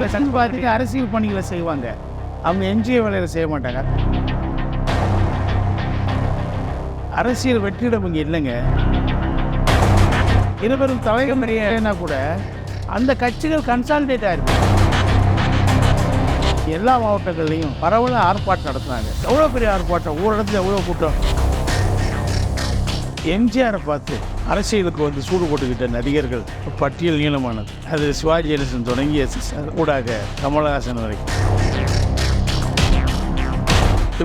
அரசியல் பார்த்துட்டு அரசியல் பணிகளை செய்வாங்க. அவங்க என்ஜிஓ வேலைகளை செய்ய மாட்டாங்க. அரசியல் வெற்றிடம் இங்கே இல்லைங்க. இருவரும் தலைமுறைனா கூட அந்த கட்சிகள் கன்சாலிடேட் ஆயிருக்கு. எல்லா மாவட்டங்கள்லையும் பரவலாக ஆர்ப்பாட்டம் நடத்துனாங்க எவ்வளோ பெரிய ஆர்ப்பாட்டம்? ஒரு இடத்துல எவ்வளோ கூட்டம்? எம்ஜிஆரை பார்த்து அரசியலுக்கு வந்து சூடு போட்டுக்கிட்ட நடிகர்கள் பட்டியல் நீளமானது. அது சிவாஜி கணேசன் தொடங்கிய ஊடாக கமலஹாசன் வரைக்கும்.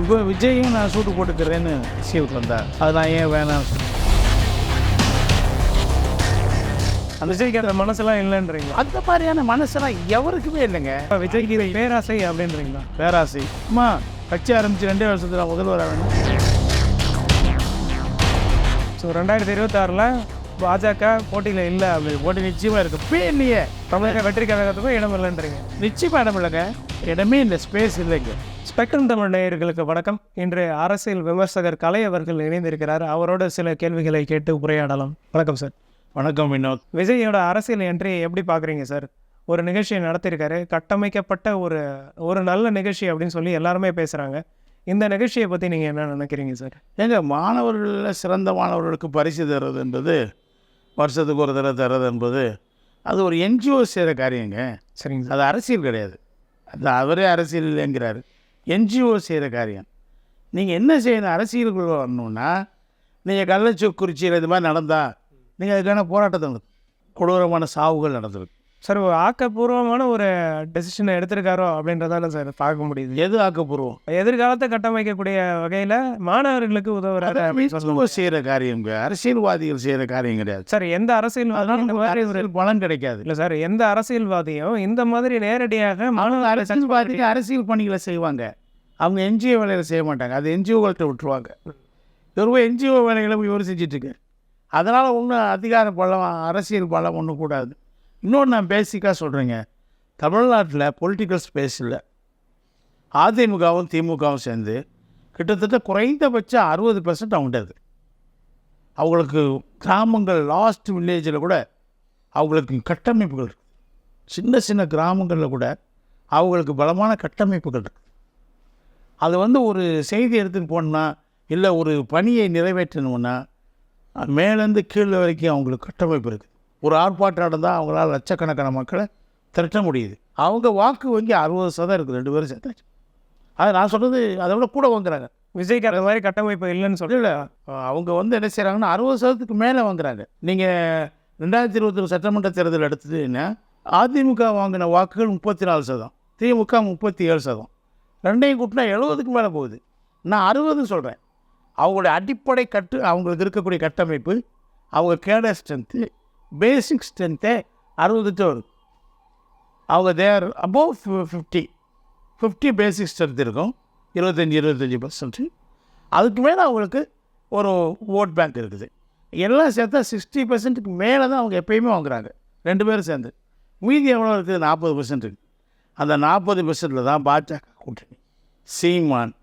இப்போ விஜயும் நான் சூடு போட்டுக்கிறேன்னு அரசியலுக்கு வந்தா அது நான் ஏன் வேணாம் அந்த விஜய்க்கு அந்த மனசெல்லாம் இல்லைன்றீங்களா? அந்த மாதிரியான மனசெல்லாம் எவருக்குமே இல்லைங்க. விஜய்க்கு பேராசை அப்படின்றீங்களா? பேராசை. அம்மா கட்சி ஆரம்பிச்சு ரெண்டே வருஷத்துல முதல்வர் வேணும். ஸோ ரெண்டாயிரத்தி இருபத்தாறில் பாஜக போட்டியில் இல்லை அப்படி. ஓட்டு நிச்சயமா இருக்கு. பே இல்லையே தமிழக வெற்றி கழகத்துக்கும் இடம் இல்லைன்றீங்க. நிச்சயமா இடம் இல்லைங்க. இடமே இல்லை ஸ்பேஸ் இல்லைங்க. ஸ்பெக்ட்ரம் தமிழ் நேயர்களுக்கு வணக்கம். இன்று அரசியல் விமர்சகர் கலை அவர்கள் இணைந்திருக்கிறார். அவரோட சில கேள்விகளை கேட்டு உரையாடலாம். வணக்கம் சார் வணக்கம் வினோத். விஜயோட அரசியல் என்ட்ரி எப்படி பார்க்குறீங்க சார் ஒரு நிகழ்ச்சியை நடத்தியிருக்காரு கட்டமைக்கப்பட்ட ஒரு ஒரு நல்ல நிகழ்ச்சி அப்படின்னு சொல்லி எல்லாருமே பேசுகிறாங்க இந்த நிகழ்ச்சியை பற்றி நீங்கள் என்ன நினைக்கிறீங்க சார்? ஏங்க மாணவர்களில் சிறந்த மாணவர்களுக்கு பரிசு தர்றது என்பது வருஷத்துக்கு ஒரு தடவை தர்றது என்பது அது ஒரு என்ஜிஓ செய்கிற காரியங்க. சரிங்க சார். அது அரசியல் கிடையாது. அது அவரே அரசியல் இல்லைங்கிறாரு. என்ஜிஓ செய்கிற காரியம். நீங்கள் என்ன செய்யணும் அரசியலுக்குள்ள வரணும்னா நீங்கள் கள்ளச்சுக்குறிச்சியில் இது மாதிரி நடந்தால் நீங்கள் அதுக்கான போராட்டத்தை கொடூரமான சாவுகள் நடந்திருக்கு. சார் ஒரு ஆக்கப்பூர்வமான ஒரு டெசிஷனை எடுத்திருக்காரோ அப்படின்றதால சார் பார்க்க முடியுது. எது ஆக்கப்பூர்வம்? எதிர்காலத்தை கட்டமைக்கக்கூடிய வகையில் மாணவர்களுக்கு உதவுறாரு செய்கிற காரியங்க அரசியல்வாதிகள் செய்கிற காரியம் கிடையாது. சார் எந்த அரசியல் அதனால நமக்கு வேற ஒரு பலன் கிடைக்காது. இல்லை சார் எந்த அரசியல்வாதியும் இந்த மாதிரி நேரடியாக அவங்க மாணவர்களை அரசியல்வாதிக்கு அரசியல் பணிகளை செய்வாங்க. அவங்க என்ஜிஓ வேலைகளை செய்ய மாட்டாங்க. அது என்ஜிஓக்கள்கிட்ட விட்டுருவாங்க. இவர் போய் என்ஜிஓ வேலைகளை போய் இவர் செஞ்சிட்ருக்கு அதனால் ஒன்றும் அதிகார பலம் அரசியல் பலம் ஒன்றும் கூடாது. இன்னொன்று நான் பேசிக்காக சொல்கிறேங்க தமிழ்நாட்டில் பொலிட்டிக்கல் ஸ்பேஸ் இல்லை. அதிமுகவும் திமுகவும் சேர்ந்து கிட்டத்தட்ட குறைந்தபட்சம் அறுபது பர்சன்ட் அவங்கள்ட்ட அவங்களுக்கு கிராமங்கள் லாஸ்ட் வில்லேஜில் கூட அவங்களுக்கு கட்டமைப்புகள் இருக்குது சின்ன சின்ன கிராமங்களில் கூட அவங்களுக்கு பலமான கட்டமைப்புகள் இருக்குது அது வந்து ஒரு செய்தி எடுத்துகிட்டு போனோம்னா இல்லை ஒரு பணியை நிறைவேற்றணும்னா மேலேருந்து கீழே வரைக்கும் அவங்களுக்கு கட்டமைப்பு இருக்குது ஒரு ஆர்ப்பாட்டம் நடந்தால் அவங்களால லட்சக்கணக்கான மக்களை திரட்ட முடியுது. அவங்க வாக்கு வங்கி அறுபது சதம் இருக்குது. ரெண்டு பேரும் சேர்த்தாச்சு. அது நான் சொல்கிறது அதை விட கூட வாங்குறாங்க. விஜய்க்கு அந்த மாதிரி கட்டமைப்பு இல்லைன்னு சொல்லி இல்லை அவங்க வந்து என்ன செய்கிறாங்கன்னா அறுபது சதத்துக்கு மேலே வாங்குறாங்க. நீங்கள் ரெண்டாயிரத்தி இருபத்தொரு சட்டமன்ற தேர்தல் எடுத்ததுன்னா அதிமுக வாங்கின வாக்குகள் முப்பத்தி நாலு சதம் திமுக முப்பத்தி ஏழு சதம் ரெண்டையும் கூட்டினா எழுபதுக்கு மேலே போகுது. நான் அறுபது சொல்கிறேன் அவங்களுடைய அடிப்படை கட்டு அவங்களுக்கு இருக்கக்கூடிய கட்டமைப்பு அவங்க கேடர் ஸ்ட்ரென்த்து பேசிக் ஸ்ட்ரென்த்தே அறுபதுட்டு வருது அவங்க they're above fifty fifty basic strength இருக்கும். இருபத்தஞ்சி இருபத்தஞ்சி பர்சன்ட் அதுக்கு மேலே அவங்களுக்கு ஒரு ஓட் பேங்க் இருக்குது. எல்லாம் சேர்த்தா சிக்ஸ்டி பர்சன்ட்டுக்கு மேலே தான் அவங்க எப்பயுமே வாங்குறாங்க. ரெண்டு பேரும் சேர்ந்து. மீதி எவ்வளோ இருக்குது? நாற்பது பர்சன்ட் இருக்குது அந்த நாற்பது பர்சன்ட்டில் தான் பாஜக கூட்டணி. சீமான்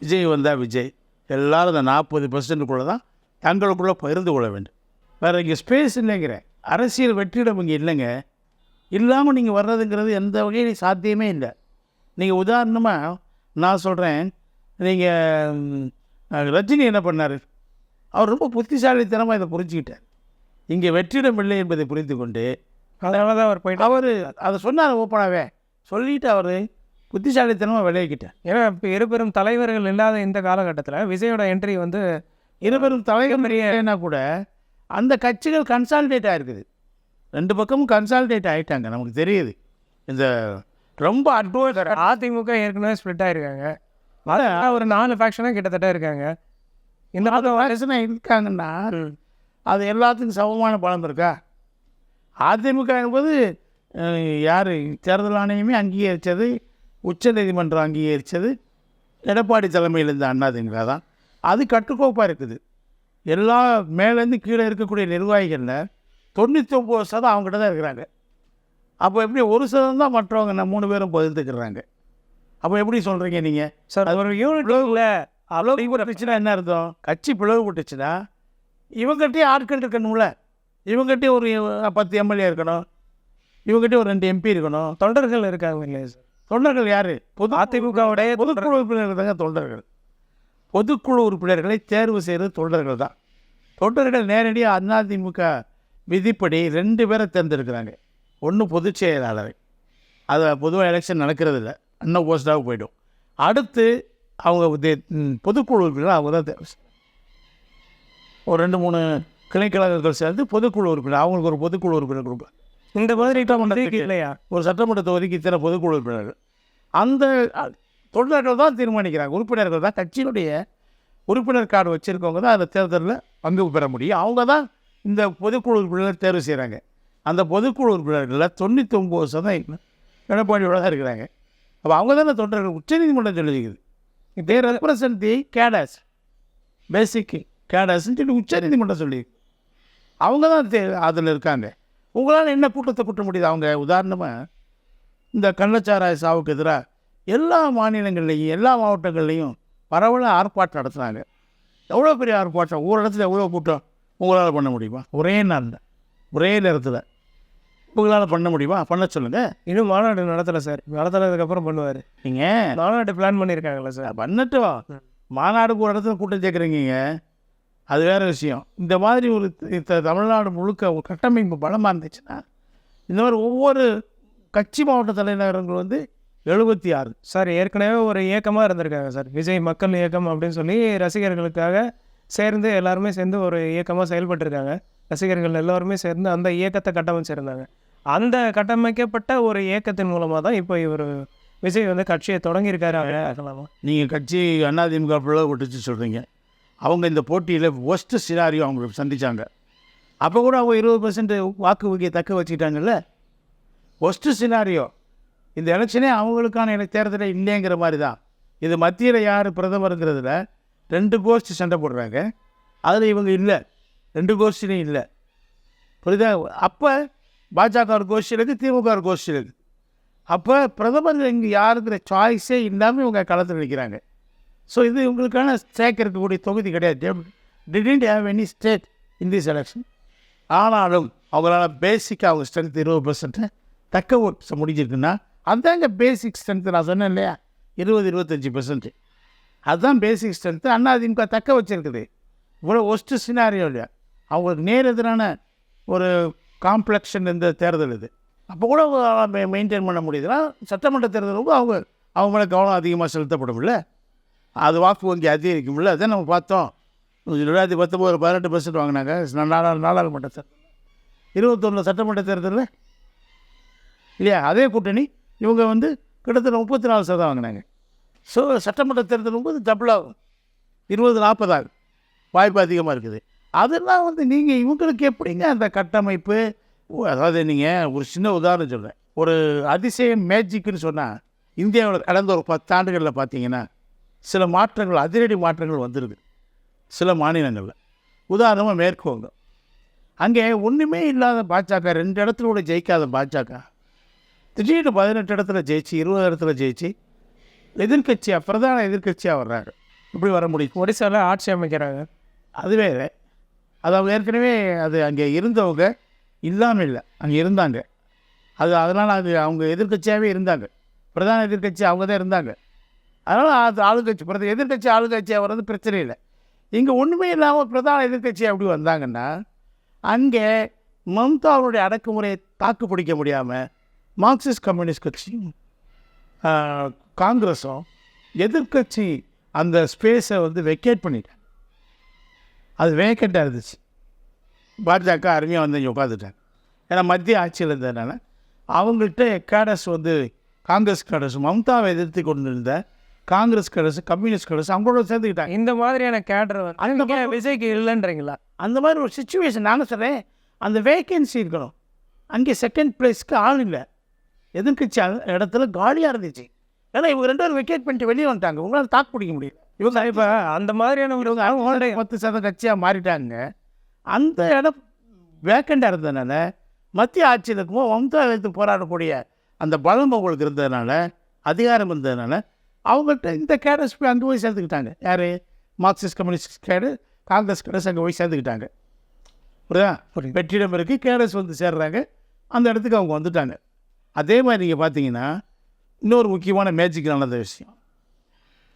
விஜய் வந்தால் விஜய். எல்லோரும் அந்த நாற்பது பர்சன்ட்டுக்குள்ளே தான் தங்களுக்குள்ளே பகிர்ந்து கொள்ள வேண்டும். வேறு இங்கே ஸ்பேஸ் இல்லைங்கிறேன் அரசியல் வெற்றிடம் இங்கே இல்லைங்க. இல்லாமல் நீங்கள் வர்றதுங்கிறது எந்த வகையிலும் சாத்தியமே இல்லை. நீங்கள் உதாரணமாக நான் சொல்கிறேன் நீங்கள் ரஜினி என்ன பண்ணார்? அவர் ரொம்ப புத்திசாலித்தனமாக இதை புரிஞ்சுக்கிட்டார். இங்கே வெற்றிடம் இல்லை என்பதை புரிந்து கொண்டு அதனால தான் அவர் போயிட்டு அவர் அதை சொன்னார் ஓப்பனாகவே சொல்லிட்டு அவர் புத்திசாலித்தனமாக விளைவிக்கிட்டார் ஏன்னா இப்போ இருபெரும் தலைவர்கள் இல்லாத இந்த காலகட்டத்தில் விஜயோட என்ட்ரி வந்து இருவரும் தலைவரினா கூட அந்த கட்சிகள் கன்சாலிடேட் ஆகிருக்குது ரெண்டு பக்கமும் கன்சாலிடேட் ஆகிட்டாங்க நமக்கு தெரியுது. இந்த ரொம்ப அட்வான்ஸ் அதிமுக ஏற்கனவே ஸ்ப்ளிட் ஆயிருக்காங்க. அதான் ஒரு நாலு ஃபேக்ஷனாக கிட்டத்தட்ட இருக்காங்க. இந்த அது வயசுனா இருக்காங்கன்னா அது எல்லாத்துக்கும் சமமான பலம் இருக்கா? அதிமுக என்பது யார்? தேர்தல் ஆணையமே அங்கீகரித்தது உச்சநீதிமன்றம் அங்கீகரித்தது. எடப்பாடி தலைமையில் இருந்த அதிமுக தான். அது கட்டுக்கோப்பாக இருக்குது. எல்லா மேலேருந்து கீழே இருக்கக்கூடிய நிர்வாகிகளில் தொண்ணூற்றி ஒம்பது சதம் அவங்ககிட்ட தான் இருக்கிறாங்க. அப்போ எப்படி ஒரு சதம் தான் மற்றவங்க நம்ம மூணு பேரும் பகிர்ந்துக்கிறாங்க? அப்போ எப்படி சொல்கிறீங்க நீங்கள் சார் அது ஒரு யூனிட் இல்லை போட்டுச்சுன்னா என்ன அர்த்தம்? கட்சி பிளவு போட்டுச்சுன்னா இவங்ககிட்டயே ஆட்கள் இருக்கணும்ல. இவங்ககிட்டயே ஒரு பத்து எம்எல்ஏ இருக்கணும். இவங்ககிட்ட ஒரு ரெண்டு எம்பி இருக்கணும். தொண்டர்கள் இருக்காங்க இல்லையா சார்? தொண்டர்கள் யார்? பொது அதிமுகவுடைய பொதுக்குழு உறுப்பினர்கள் தாங்க தொண்டர்கள். பொதுக்குழு உறுப்பினர்களை தேர்வு செய்கிறது தொண்டர்கள் தான். தொண்டர்கள் நேரடியாக அதிமுக விதிப்படி ரெண்டு பேரை தேர்ந்தெடுக்கிறாங்க. ஒன்று பொதுச் செயலாளர். அது பொதுவாக எலெக்ஷன் நடக்கிறது இல்லை இன்னும் போஸ்டாக போயிடும். அடுத்து அவங்க பொதுக்குழு உறுப்பினர் அவங்க தான் தேர்வு. ஒரு ரெண்டு மூணு கிளைக்கழகங்கள் சேர்ந்து பொதுக்குழு உறுப்பினர் அவங்களுக்கு ஒரு பொதுக்குழு உறுப்பினர் கொடுப்பாங்க இந்த மாதிரி இல்லையா? ஒரு சட்டமன்ற தொகுதிக்கு இத்தனை பொதுக்குழு உறுப்பினர்கள். அந்த தொண்டர்கள் தான் தீர்மானிக்கிறாங்க. உறுப்பினர்கள் தான். கட்சியினுடைய உறுப்பினர் கார்டு வச்சுருக்கவங்க தான் அந்த தேர்தலில் பங்கு பெற முடியும். அவங்க தான் இந்த பொதுக்குழு உறுப்பினர் தேர்வு செய்கிறாங்க அந்த பொதுக்குழு உறுப்பினர்களில் தொண்ணூற்றி ஒம்பது சதவீதம் எடப்பாடியோட தான் இருக்கிறாங்க. அப்போ அவங்க தானே தொண்டர்கள்? உச்சநீதிமன்றம் சொல்லியிருக்குது. தே ரெப்ரசன்ட் தி கேடஸ் பேசிக் கேடஸ்ன்னு சொல்லி உச்சநீதிமன்றம் சொல்லி அவங்க தான் அதில் இருக்காங்க. உங்களால் என்ன கூட்டத்தை கூட்ட முடியுது? அவங்க உதாரணமாக இந்த கள்ளச்சாராய சாவுக்கு எதிராக எல்லா மாநிலங்கள்லேயும் எல்லா மாவட்டங்கள்லேயும் பரவலாக ஆர்ப்பாட்டம் நடத்துனாங்க. எவ்வளோ பெரிய ஆர்ப்பாட்டம்? ஒரு இடத்துல எவ்வளோ கூட்டம் உங்களால் பண்ண முடியுமா? ஒரே நாளில். ஒரே நேரத்தில். உங்களால் பண்ண முடியுமா? பண்ண சொல்லுங்கள் இன்னும் மாநாடு நடத்தலை சார். நடத்தினதுக்கு அப்புறம் பண்ணுவார். நீங்கள் மாநாடு பிளான் பண்ணியிருக்காங்களா சார். பண்ணட்டும் மாநாடுக்கு ஒரு இடத்துல கூட்டம் சேர்க்குறீங்க அது வேறு விஷயம். இந்த மாதிரி ஒரு தமிழ்நாடு முழுக்க ஒரு கட்டமைப்பு பலமாக இருந்துச்சுன்னா இந்த மாதிரி ஒவ்வொரு கட்சி மாவட்ட தலைநகரங்கள் வந்து எழுபத்தி ஆறு. சார் ஏற்கனவே ஒரு இயக்கமாக இருந்திருக்காங்க சார். விஜய் மக்கள் இயக்கம் அப்படின்னு சொல்லி ரசிகர்களுக்காக சேர்ந்து எல்லாருமே சேர்ந்து ஒரு இயக்கமாக செயல்பட்டிருக்காங்க. ரசிகர்கள் எல்லாருமே சேர்ந்து அந்த இயக்கத்தை கட்டமைச்சிருந்தாங்க. அந்த கட்டமைக்கப்பட்ட ஒரு இயக்கத்தின் மூலமாக தான் இப்போ இவர் விஜய் வந்து கட்சியை தொடங்கியிருக்காரு. நீங்கள் கட்சி அதிமுக பிளவுபட்டுச்சு சொல்கிறீங்க அவங்க இந்த போட்டியில் ஒஸ்ட் சினாரியோ அவங்க சந்திச்சாங்க. அப்போ கூட அவங்க இருபது பர்சன்ட் வாக்கு வங்கியை தக்க வச்சுக்கிட்டாங்கல்ல? ஒஸ்ட்டு சினாரியோ இந்த எலெக்ஷனே அவங்களுக்கான எனக்கு தேர்தலே இல்லைங்கிற மாதிரி தான் இது மத்தியில் யார் பிரதமருங்கிறதுல ரெண்டு கோஷ்டி சண்டை போடுறாங்க. அதில் இவங்க இல்லை. ரெண்டு கோஷ்டிலையும் இல்லை. புரியுதா? அப்போ பாஜக ஒரு கோஷ்டி இருக்குது திமுக ஒரு கோஷ்டி இருக்குது அப்போ பிரதமர் இங்கே யாருங்கிற சாய்ஸே இல்லாமல் இவங்க களத்தில் நிற்கிறாங்க ஸோ இது இவங்களுக்கான ஸ்டேக் இருக்கக்கூடிய தொகுதி கிடையாது. Didn't have any state in this election ஆனாலும் அவங்களால பேசிக்காக அவங்க ஸ்ட்ரென்த் இருபது பர்சன்ட்டு தக்க முடிஞ்சிருக்குன்னா அதாங்க பேசிக் ஸ்ட்ரென்த்து நான் சொன்னேன் இல்லையா? இருபது இருபத்தஞ்சி பர்சன்ட்டு அதுதான் பேசிக் ஸ்ட்ரென்த்து அண்ணா அதிமுக தக்க வச்சிருக்குது. இவ்வளோ ஒஸ்ட்டு சினாரியோ இல்லையா? அவங்களுக்கு நேர் எதிரான ஒரு காம்ப்ளெக்ஷன் இந்த தேர்தல் இது. அப்போ கூட மெயின்டைன் பண்ண முடியுதுன்னா சட்டமன்ற தேர்தலுக்கு அவங்க அவங்க மேலே கவனம் அதிகமாக செலுத்தப்படும்ல அது வாக்கு வங்கி அதிகரிக்கும்ல அதான் நம்ம பார்த்தோம். ரெண்டாயிரத்தி பத்தொம்போது பதினெட்டு பர்சன்ட் வாங்கினாங்க. நாடா நாடாளுமன்ற தேர்தல். இருபத்தொன்று சட்டமன்ற தேர்தலில். இல்லையா? அதே கூட்டணி. இவங்க வந்து கிட்டத்தட்ட முப்பத்தி நாலு சதவீதம் வாங்கினாங்க. ஸோ சட்டமன்ற தேர்தல் போது டபுளாகும் இருபது நாற்பதாகும் வாய்ப்பு அதிகமாக இருக்குது. அதெல்லாம் வந்து நீங்கள் இவங்களுக்கு எப்படிங்க அந்த கட்டமைப்பு? ஓ, அதாவது நீங்கள் ஒரு சின்ன உதாரணம் சொல்கிறேன் ஒரு அதிசயம் மேஜிக்னு சொன்னால் இந்தியாவில் கடந்த ஒரு பத்தாண்டுகளில் பார்த்தீங்கன்னா சில மாற்றங்கள் அதிரடி மாற்றங்கள் வந்திருக்கு சில மாநிலங்களில். உதாரணமாக மேற்கு வங்கம். அங்கே ஒன்றுமே இல்லாத பாஜக ரெண்டு இடத்துல கூட ஜெயிக்காத பாஜக திடீர்னு பதினெட்டு இடத்துல ஜெயிச்சு இருபது இடத்துல ஜெயிச்சு எதிர்க்கட்சியாக பிரதான எதிர்க்கட்சியாக வர்றாங்க இப்படி வர முடியும். ஒடிசாவில் ஆட்சி அமைக்கிறாங்க. அதுவே அது அவங்க ஏற்கனவே அது அங்கே இருந்தவங்க இல்லாமல் இல்லை. அங்கே இருந்தாங்க. அது அதனால் அது அவங்க எதிர்க்கட்சியாகவே இருந்தாங்க. பிரதான எதிர்க்கட்சி அவங்க தான் இருந்தாங்க. அதனால் அது ஆளுங்கட்சி பிரத எதிர்க்கட்சி ஆளுங்கட்சியாக வர்றது பிரச்சனை இல்லை. இங்கே ஒன்றுமே இல்லாமல் பிரதான எதிர்க்கட்சி அப்படி வந்தாங்கன்னா அங்கே மம்தாவுடைய அடக்குமுறையை தாக்கு பிடிக்க முடியாமல் மார்க்சிஸ்ட் கம்யூனிஸ்ட் கட்சியும் காங்கிரஸும் எதிர்க்கட்சி அந்த ஸ்பேஸை வந்து வெக்கேட் பண்ணிட்டாங்க. அது வேக்கண்ட்டாக இருந்துச்சு. பாஜக அருமையாக வந்து இங்கே உட்காந்துட்டாங்க ஏன்னா மத்திய ஆட்சியில் இருந்ததுனால அவங்கள்ட்ட கேடஸ் வந்து காங்கிரஸ் கேடஸ் மம்தாவை எதிர்த்து கொண்டு இருந்த காங்கிரஸ் கேடஸ் கம்யூனிஸ்ட் கேடஸ் அவங்களோட சேர்ந்துக்கிட்டாங்க. இந்த மாதிரியான கேடர் வந்து அந்த விஜய்க்கு இல்லைன்றீங்களா? அந்த மாதிரி ஒரு சுச்சுவேஷன் நானும் சொல்கிறேன் அந்த வேகன்சி இருக்கணும். அங்கே செகண்ட் பிளேஸ்க்கு ஆள் இல்லை. எதிர்க்கட்சி அ- இடத்துல காலியாக இருந்துச்சு. ஏன்னா இவங்க ரெண்டு பேரும் வெக்கேட் பண்ணிட்டு வெளியே வந்துட்டாங்க. உங்களால் தாக்கு பிடிக்க முடியல. இவங்க இப்போ அந்த மாதிரியான இவங்க அவங்க பத்து சதம் கட்சியாக மாறிட்டாங்க. அந்த இடம் வேக்கண்டாக இருந்ததுனால மத்திய ஆட்சியில் இருக்கும்போது மம்தா எடுத்து போராடக்கூடிய அந்த பலம் அவங்களுக்கு இருந்ததுனால அதிகாரம் இருந்ததுனால அவங்கள்ட்ட இந்த கேடஸ் போய் அங்கே போய் சேர்ந்துக்கிட்டாங்க. யார்? மார்க்சிஸ்ட் கம்யூனிஸ்ட் கேடு காங்கிரஸ் கேடஸ் அங்கே போய் சேர்ந்துக்கிட்டாங்க. புரியுதா? வெற்றிடம் இருக்குது கேடஸ் வந்து சேர்றாங்க. அந்த இடத்துக்கு அவங்க வந்துட்டாங்க. அதே மாதிரி நீங்கள் பார்த்தீங்கன்னா இன்னொரு முக்கியமான மேஜிக் நடந்த விஷயம்.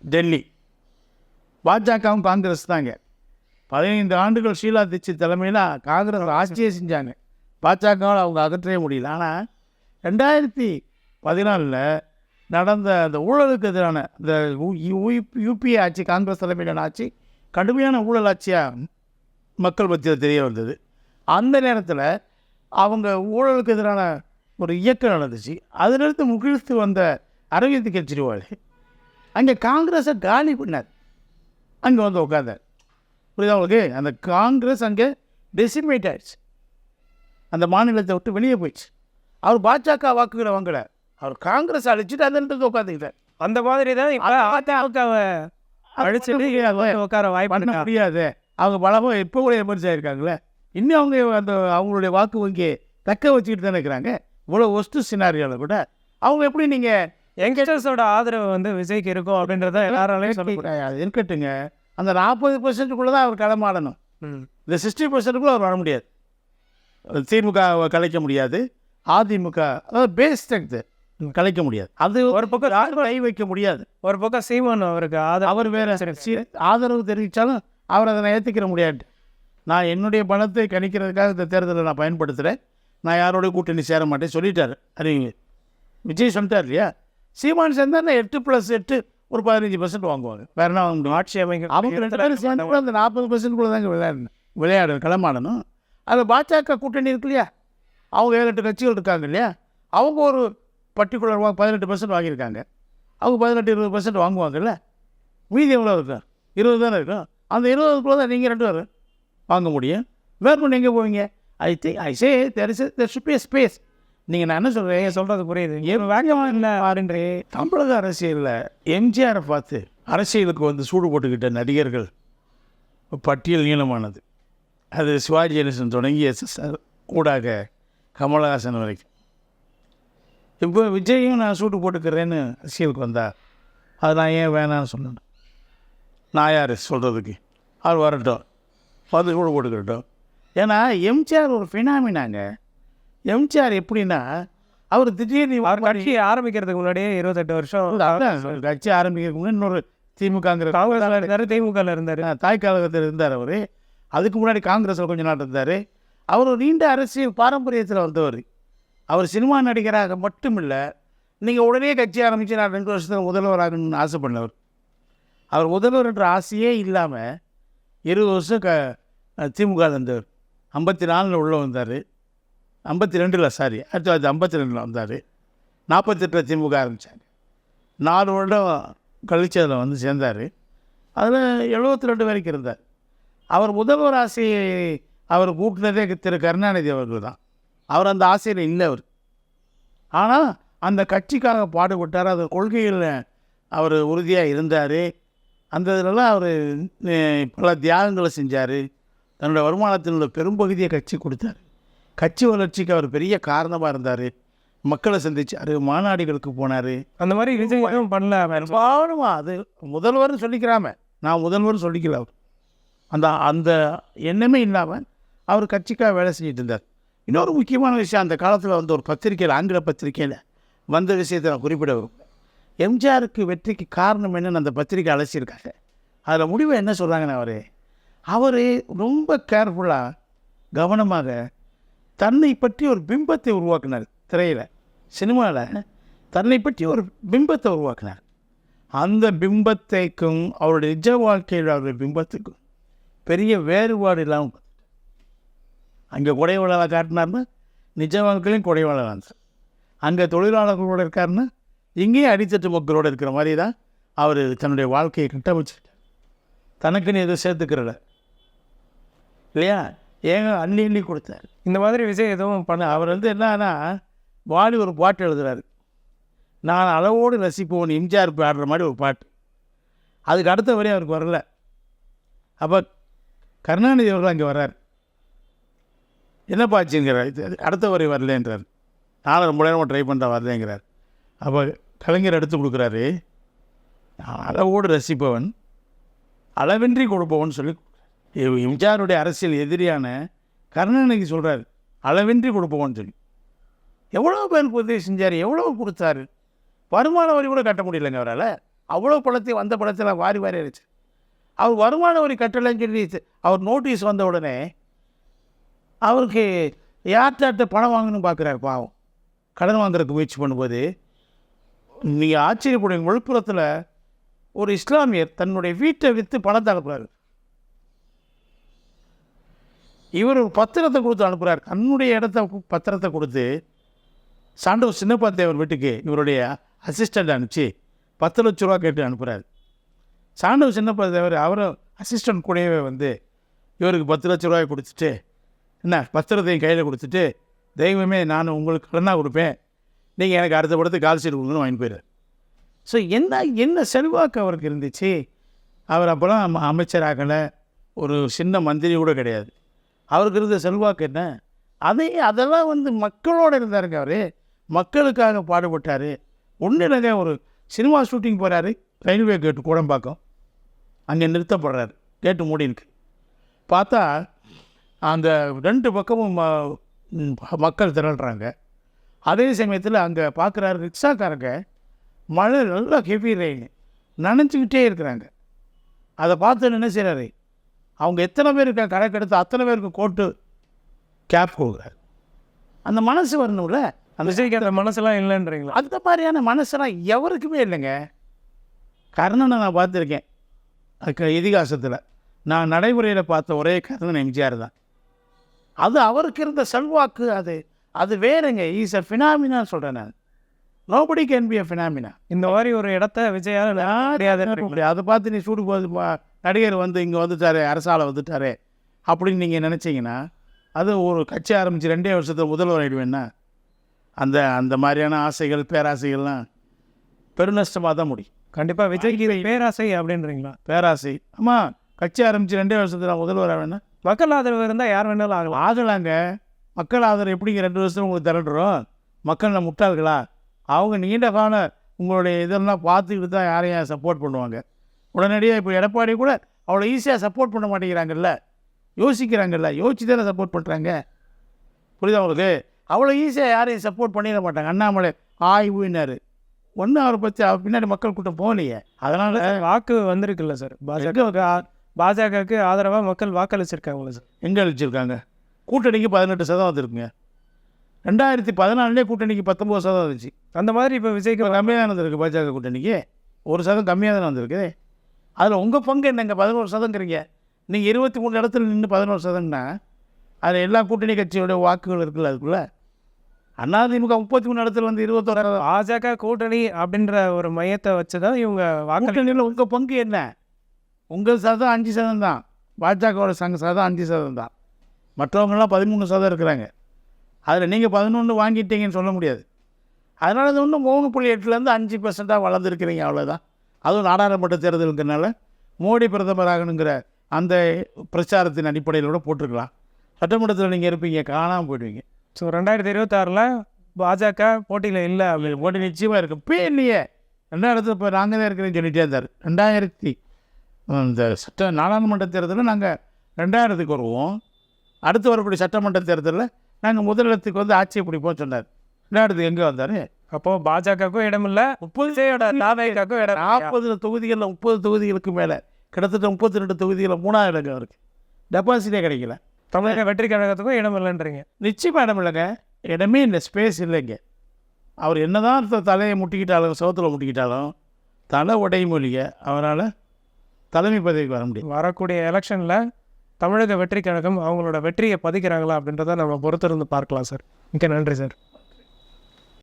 டெல்லி. பாஜகவும் காங்கிரஸ் தாங்க. பதினைந்து ஆண்டுகள் ஷீலா தீட்சித் தலைமையில் காங்கிரஸ் ஆட்சியே செஞ்சாங்க. பாஜகவால் அவங்க அகற்றவே முடியல. ஆனால் ரெண்டாயிரத்தி பதினாலில் நடந்த அந்த ஊழலுக்கு எதிரான இந்த யூபிஏ ஆட்சி காங்கிரஸ் தலைமையிலான ஆட்சி கடுமையான ஊழல் ஆட்சியாக மக்கள் மத்தியில் தெரிய வந்தது. அந்த நேரத்தில் அவங்க ஊழலுக்கு எதிரான ஒரு இயக்கம் நடந்துச்சு. அதிலிருந்து முகிழ்த்து வந்த அரவிந்த் கெஜ்ரிவால் அங்கே காங்கிரஸை காலி பண்ணார். அங்கே வந்து உட்காந்தார் புரியுதா உங்களுக்கு? அந்த காங்கிரஸ் அங்கே டெசிமேட் ஆயிடுச்சு. அந்த மாநிலத்தை விட்டு வெளியே போயிடுச்சு. அவர் பாஜக வாக்குகளை வாங்கல அவர் காங்கிரஸ் அழிச்சிட்டு அந்த இடத்துல உட்காந்துக்கிட்டார் அந்த மாதிரி தான் அழிச்சிட்டு உட்கார வாய்ப்பு? முடியாது. அவங்க பலமாக இப்போ கூட எமர்ஜி ஆயிருக்காங்களே. இன்னும் அவங்க அந்த அவங்களுடைய வாக்கு வங்கியை தக்க வச்சுக்கிட்டு தானே இருக்கிறாங்க. இவ்வளோ ஒஸ்ட்டு சினாரியோவில் கூட அவங்க எப்படி நீங்கள் யங்ஸ்டர்ஸோட ஆதரவு வந்து விஜய்க்கு இருக்கும் அப்படின்றத எல்லாராலையும் சொல்ல அது இருக்கட்டுங்க. அந்த நாற்பது பர்சன்ட்டுக்குள்ளே தான் அவர் களமாடணும். இந்த சிக்ஸ்டி பர்சன்ட்டுக்குள்ளே அவர் வர முடியாது. திமுக கலைக்க முடியாது. அதிமுக அதாவது பேஸ் ஸ்ட்ரென்த்து கலைக்க முடியாது. அது ஒரு பக்கம் யாரும் கை வைக்க முடியாது. ஒரு பக்கம் சீமான் அவருக்கு ஆதரவு அவர் வேற ஆதரவு தெரிவித்தாலும் அவர் அதை நான் ஏற்றுக்கிற முடியாது. நான் என்னுடைய பணத்தை கணிக்கிறதுக்காக இந்த தேர்தலை நான் பயன்படுத்துகிறேன் நான் யாரோட கூட்டணி சேர மாட்டேன் சொல்லிட்டாரு. அறிவிங்க விஜய் சொல்லிட்டார் இல்லையா? சீமான் சேர்ந்தா எட்டு ப்ளஸ் எட்டு ஒரு பதினஞ்சு பர்சன்ட் வாங்குவாங்க. வேற என்ன வாங்க முடியும்? ஆட்சி அமைக்க அவங்க ரெண்டு பேரும் சேர்ந்து கூட அந்த நாற்பது பர்சன்ட்குள்ளே தாங்க விளையாடணும் விளையாடணும் களமாடணும். அதில் பாஜக கூட்டணி இருக்கு இல்லையா? அவங்க ஏழு எட்டு கட்சிகள் இருக்காங்க இல்லையா? அவங்க ஒரு பர்டிகுலர் பதினெட்டு பர்சன்ட் வாங்கியிருக்காங்க. அவங்க பதினெட்டு இருபது பர்சன்ட் வாங்குவாங்கல்ல? மீதி எவ்வளோ இருக்கும் இருபது தானே இருக்கும் அந்த இருபதுக்குள்ளே தான் நீங்கள் ரெண்டு பேரும் வாங்க முடியும். வேறு எங்கே போவீங்க? I think I say there is there should be space நீங்கள் நான் என்ன சொல்கிறேன் சொல்றது புரியுது. ஏன் வேகமாக இல்லை ஆறுன்றே தமிழக அரசியலில் எம்ஜிஆரை பார்த்து அரசியலுக்கு வந்து சூடு போட்டுக்கிட்ட நடிகர்கள் பட்டியல் நீளமானது. அது சிவாஜி கணேசன் தொடங்கி எஸ்எஸ்ஆர் ஊடாக கமலஹாசன் வரைக்கும். இப்போ விஜயும் நான் சூடு போட்டுக்கிறேன்னு அரசியலுக்கு வந்தா அது நான் ஏன் வேணாம்னு சொன்னேன்? நான் யார் சொல்கிறதுக்கு அவர் வரட்டும். வந்து சூடு போட்டுக்கிறட்டும். ஏன்னா எம்ஜிஆர் ஒரு ஃபினாமினாங்க எம்ஜிஆர் எப்படின்னா அவர் திடீர்னு அவர் கட்சி ஆரம்பிக்கிறதுக்கு முன்னாடியே இருபத்தெட்டு வருஷம் கட்சி ஆரம்பிக்கிறதுக்கு முன்னாடி இன்னொரு திமுகங்கிற காங்கிரஸ்ல இருந்தாரு. திமுகல இருந்தாரு. தாய் கழகத்தில் இருந்தார் அவர். அதுக்கு முன்னாடி காங்கிரஸில் கொஞ்ச நாள் இருந்தார். அவர் நீண்ட அரசியல் பாரம்பரியத்தில் வந்தவர். அவர் சினிமா நடிகராக மட்டும் இல்லை நீங்கள் உடனே கட்சி ஆரம்பித்து நான் ரெண்டு வருஷத்தில் முதல்வர் ஆகணும்னு ஆசைப்பட்டவர். அவர் முதல்வர் என்ற ஆசையே இல்லாமல் இருபது வருஷம் க திமுக இருந்தவர். ஐம்பத்தி நாலில் உள்ளே வந்தார். ஐம்பத்தி ரெண்டில் சாரி ஆயிரத்தி தொள்ளாயிரத்தி ஐம்பத்தி ரெண்டில் வந்தார். நாற்பத்தெட்டில் திமுக ஆரம்பித்தார் நாலு வருடம் கழிச்சு அதில் வந்து சேர்ந்தார். அதில் எழுபத்தி ரெண்டு வரைக்கும் இருந்தார். அவர் முதல்வர் ஆசையை அவர் கூட்டினதே திரு கருணாநிதி அவர்கள் தான். அவர் அந்த ஆசையில் இல்லை அவர். ஆனால் அந்த கட்சிக்காக பாடுபட்டார். அந்த கொள்கையில் அவர் உறுதியாக இருந்தார். அந்த இதிலலாம் அவர் பல தியாகங்களை செஞ்சார். தன்னோட வருமானத்தில் உள்ள பெரும்பகுதியை கட்சி கொடுத்தாரு. கட்சி வளர்ச்சிக்கு அவர் பெரிய காரணமாக இருந்தார். மக்களை சந்திச்சார் மாநாடுகளுக்கு போனார். அந்த மாதிரி எதுவும் பண்ணல பாவனமா அது முதல்வர்னு சொல்லிக்கிறாம. நான் முதல்வர் சொல்லிக்கல அவர். அந்த அந்த எண்ணமே இல்லாமல் அவர் கட்சிக்காக வேலை செஞ்சுட்டு இருந்தார். இன்னொரு முக்கியமான விஷயம் அந்த காலத்தில் வந்து ஒரு பத்திரிக்கையில் ஆங்கில பத்திரிக்கையில் வந்த விஷயத்தை நான் குறிப்பிட எம்ஜிஆருக்கு வெற்றிக்கு காரணம் என்னன்னு அந்த பத்திரிக்கை அலசியிருக்காங்க. அதில் முடிவு என்ன சொல்கிறாங்கன்னு அவர்? அவர் ரொம்ப கேர்ஃபுல்லாக கவனமாக தன்னை பற்றி ஒரு பிம்பத்தை உருவாக்கினார் திரையில் சினிமாவில் தன்னை பற்றி ஒரு பிம்பத்தை உருவாக்கினார். அந்த பிம்பத்தைக்கும் அவருடைய நிஜ வாழ்க்கையில் அவருடைய பிம்பத்துக்கும் பெரிய வேறுபாடு இல்லாமல் அங்கே கொடைவாளராக காட்டினார்னா நிஜ வாழ்க்கையிலும் கொடைவாளராக இருந்தார் அங்கே தொழிலாளர்களோடு இருக்காருன்னா இங்கேயும் அடித்தட்டு மக்களோடு இருக்கிற மாதிரி தான் அவர் தன்னுடைய வாழ்க்கையை கட்டமைச்சிட்டார் தனக்குன்னு எதுவும் சேர்த்துக்கிறல இல்லையா? ஏங்க அள்ளி அள்ளி கொடுத்தார். இந்த மாதிரி விஜய் எதுவும் பண்ண அவர் வந்து என்னன்னா வாலி ஒரு பாட்டு எழுதுறாரு. நான் அளவோடு ரசிப்போன் எம்ஜிஆர் பாடுற மாதிரி ஒரு பாட்டு. அதுக்கு அடுத்த வரை அவருக்கு வரல. அப்போ கருணாநிதி அவர்கள் அங்கே வர்றார். என்னப்பா ஆச்சுங்கிறார். இது அது அடுத்த வரை வரலன்றார். நானும் ரொம்ப நேரமாக ட்ரை பண்ணுற வரலேங்கிறார். அப்போ கலைஞர் எடுத்து கொடுக்குறாரு. நான் அளவோடு ரசிப்பவன் அளவின்றி கொடுப்பவன் சொல்லி எம்ஜிஆருடைய அரசியல் எதிரியான கருணாநிதி சொல்கிறார் அளவின்றி கொடுப்போம்னு சொல்லி. எவ்வளோ பேருக்கு உதவி செஞ்சார் எவ்வளோ கொடுத்தாரு? வருமான வரி கூட கட்ட முடியலைங்க அவரால். அவ்வளோ பழத்தை வந்த படத்தில் வாரி வாரி இருந்துச்சு அவர் வருமான வரி கட்டலைன்னு சொல்லி அவர் நோட்டீஸ் வந்த உடனே அவருக்கு யார்கிட்ட பணம் வாங்கணும்னு பார்க்குறாரு பாவம். கடன் வாங்குறதுக்கு முயற்சி பண்ணும்போது நீங்கள் ஆச்சரியப்படுவீங்க. விழுப்புரத்தில் ஒரு இஸ்லாமியர் தன்னுடைய வீட்டை விற்று பணத்தை அனுப்புகிறாரு இவர் ஒரு பத்திரத்தை கொடுத்து அனுப்புகிறார் தன்னுடைய இடத்த பத்திரத்தை கொடுத்து சாண்டவர் சின்னப்பாத்தேவர் வீட்டுக்கு இவருடைய அசிஸ்டண்ட் அனுப்பிச்சு பத்து லட்ச ரூபா கேட்டு அனுப்புகிறார் சாண்டவர் சின்னப்பாத்தேவர் அவரும் அசிஸ்டண்ட் கூடவே வந்து இவருக்கு பத்து லட்ச ரூபாய் கொடுத்துட்டு என்ன பத்திரத்தையும் கையில் கொடுத்துட்டு தெய்வமே நான் உங்களுக்கு கடனாக கொடுப்பேன். நீங்கள் எனக்கு அடுத்த படத்துக்கு கால் சீட் கொடுங்கன்னு வாங்கி போயிடுறார். ஸோ என்ன என்ன செல்வாக்கு அவருக்கு இருந்துச்சு? அவர் அப்போலாம் அமைச்சராகலை. ஒரு சின்ன மந்திரி கூட கிடையாது. அவருக்கு இருந்த செல்வாக்கு என்ன? அதை அதெல்லாம் வந்து மக்களோடு இருந்தாருங்க அவர். மக்களுக்காக பாடுபட்டார். ஒன்றும் இல்லைங்க ஒரு சினிமா ஷூட்டிங் போகிறாரு ரயில்வே கேட்டு கூடம்பாக்கம். அங்கே நிறுத்தப்படுறாரு. கேட்டு மூடிருக்கு பார்த்தா அந்த ரெண்டு பக்கமும் ம- மக்கள் திரள்றாங்க. அதே சமயத்தில் அங்கே பார்க்குறாரு ரிக்ஷாக்காரங்க. மழை நல்லா ஹெவி ரெயின் நனைஞ்சிக்கிட்டே இருக்கிறாங்க. அதை பார்த்து என்ன செய்கிறாரு அவங்க எத்தனை பேர் இருக்காங்க கணக்கு எடுத்து அத்தனை பேருக்கு கோட்டு கேப் கொடுக்குறாரு? அந்த மனசு வரணும்ல? அந்த விஜய்க்கு மனசெல்லாம் இல்லைன்றீங்களா? அந்த மாதிரியான மனசெல்லாம் எவருக்குமே இல்லைங்க. கர்ணனை நான் பார்த்துருக்கேன். அதுக்கு இதிகாசத்தில். நான் நடைமுறையில் பார்த்த ஒரே கர்ணன் எம்ஜிஆர் தான். அது அவருக்கு இருந்த செல்வாக்கு அது. அது வேறுங்க. ஈஸ் அ ஃபினாமினா சொல்கிறேன் நான். Nobody can be a phenomena இந்த மாதிரி ஒரு இடத்த விஜயால முடியாதுன்றீங்களா? அதை பார்த்து நீ சூடு போது நடிகர் வந்து இங்கே வந்துட்டாரு அரசால வந்துட்டாரு அப்படின்னு நீங்கள் நினச்சிங்கன்னா அது ஒரு கட்சி ஆரம்பித்து ரெண்டே வருஷத்துல முதல்வர் ஆகிடுவேன்னா அந்த அந்த மாதிரியான ஆசைகள் பேராசைகள்லாம் பெருநஷ்டமாக தான் முடியும். கண்டிப்பா விஜய்க்கு பேராசை அப்படின்றீங்களா? பேராசை. ஆமாம் கட்சி ஆரம்பித்து ரெண்டே வருஷத்துல முதல்வர் ஆவேன்னா மக்கள் ஆதரவு இருந்தா யார் வேணாலும் ஆகலாம். ஆகலாங்க மக்கள் ஆதரவு எப்படிங்க ரெண்டு வருஷம் உங்களுக்கு திரண்டுறோம் மக்கள் நம்ம முட்டாள்களா? அவங்க நீண்ட கால உங்களுடைய இதெல்லாம் பார்த்துக்கிட்டு தான் யாரையும் சப்போர்ட் பண்ணுவாங்க. உடனடியாக இப்போ எடப்பாடி கூட அவ்வளோ ஈஸியாக சப்போர்ட் பண்ண மாட்டேங்கிறாங்கல்ல. யோசிக்கிறாங்கல்ல. யோசிச்சு தானே சப்போர்ட் பண்ணுறாங்க புரியுதா உங்களுக்கு? அவ்வளோ ஈஸியாக யாரையும் சப்போர்ட் பண்ணிட மாட்டாங்க. அண்ணாமலை ஆய்வுன்னாரு. ஒன்றும் அவரை பற்றி அவர் பின்னாடி மக்கள் கூட்டம் போகலையே. அதனால் வாக்கு வந்திருக்குல்ல சார். பாஜக பாஜகவுக்கு ஆதரவா மக்கள் வாக்களிச்சிருக்காங்களா சார். எங்கே அழிச்சிருக்காங்க கூட்டணிக்கு பதினெட்டு சதம் வந்துருக்குங்க ரெண்டாயிரத்தி பதினாலுலேயே கூட்டணிக்கு பத்தொம்பது சதம் வந்துச்சு அந்த மாதிரி இப்போ விஜய்க்கு கம்மியாக தானே வந்திருக்கு பாஜக கூட்டணிக்கு. ஒரு சதம் கம்மியாக தானே வந்திருக்கு அதில் உங்கள் பங்கு என்னங்க? பதினோரு சதங்கிறீங்க நீங்கள் இருபத்தி மூணு இடத்துல நின்று பதினோரு சதம்னா அதில் எல்லா கூட்டணி கட்சியோட வாக்குகள் இருக்குல்ல அதுக்குள்ள? அதிமுக முப்பத்தி மூணு இடத்துல வந்து இருபத்தோரு பாஜக கூட்டணி அப்படின்ற ஒரு மையத்தை வச்சு தான் இவங்க கூட்டணியில் உங்கள் பங்கு என்ன? உங்கள் சதம் அஞ்சு சதம் தான் பாஜகவோட சங்க சதம் அஞ்சு சதம் தான் மற்றவங்கெல்லாம் பதிமூணு சதம் இருக்கிறாங்க. அதில் நீங்கள் பதினொன்று வாங்கிட்டீங்கன்னு சொல்ல முடியாது. அதனால இது இன்னும் மூணு புள்ளி எட்டுலேருந்து அஞ்சு பர்சண்ட்டாக வளர்ந்துருக்கிறீங்க அவ்வளோதான் அதுவும் நாடாளுமன்ற தேர்தலுங்கிறனால மோடி பிரதமர் ஆகணுங்கிற அந்த பிரச்சாரத்தின் அடிப்படையில் கூட போட்டிருக்கலாம். சட்டமன்றத்தில் நீங்கள் இருப்பீங்க காணாமல் போயிடுவீங்க. ஸோ ரெண்டாயிரத்தி இருபத்தாறில் பாஜக போட்டியில் இல்லை. அப்படி போட்டி நிச்சயமாக இருக்கும். இப்போ இல்லையே. ரெண்டாயிரத்து இப்போ நாங்கள் தான் இருக்கிறேன்னு சொல்லிட்டே இருந்தார். ரெண்டாயிரத்தி இந்த சட்ட நாடாளுமன்ற தேர்தலில் நாங்கள் ரெண்டாயிரத்துக்கு வருவோம். அடுத்து வரக்கூடிய சட்டமன்ற தேர்தலில் நாங்கள் முதலிடத்துக்கு வந்து ஆட்சியை பிடிப்போம் சொன்னார். ரெண்டாயிரத்துக்கு எங்கே வந்தார்? அப்போ பாஜகவுக்கும் இடம் இல்லை முப்பது தாவேக்காக்கும் இடம்? நாற்பது தொகுதிகளில் முப்பது தொகுதிகளுக்கு மேலே. கிட்டத்தட்ட முப்பத்தி ரெண்டு தொகுதிகளில் மூணாவது இடங்க அவருக்கு டெபாசிட்டே கிடைக்கல. தமிழக வெற்றி கழகத்துக்கும் இடம் இல்லைன்றீங்க. நிச்சயமாக இடம் இல்லைங்க. இடமே இல்லை ஸ்பேஸ் இல்லைங்க. அவர் என்னதான் தலையை முட்டிக்கிட்டாலும் சவுத்தில் முட்டிக்கிட்டாலும் தலை உடையும் ஒழிய அவரால் தலைமை பதவிக்கு வர முடியும் வரக்கூடிய எலெக்ஷனில் தமிழக வெற்றி கழகம் அவங்களோட வெற்றியை பதிக்கிறாங்களா அப்படின்றத நம்ம பொறுத்திருந்து பார்க்கலாம் சார். மிக்க நன்றி சார்.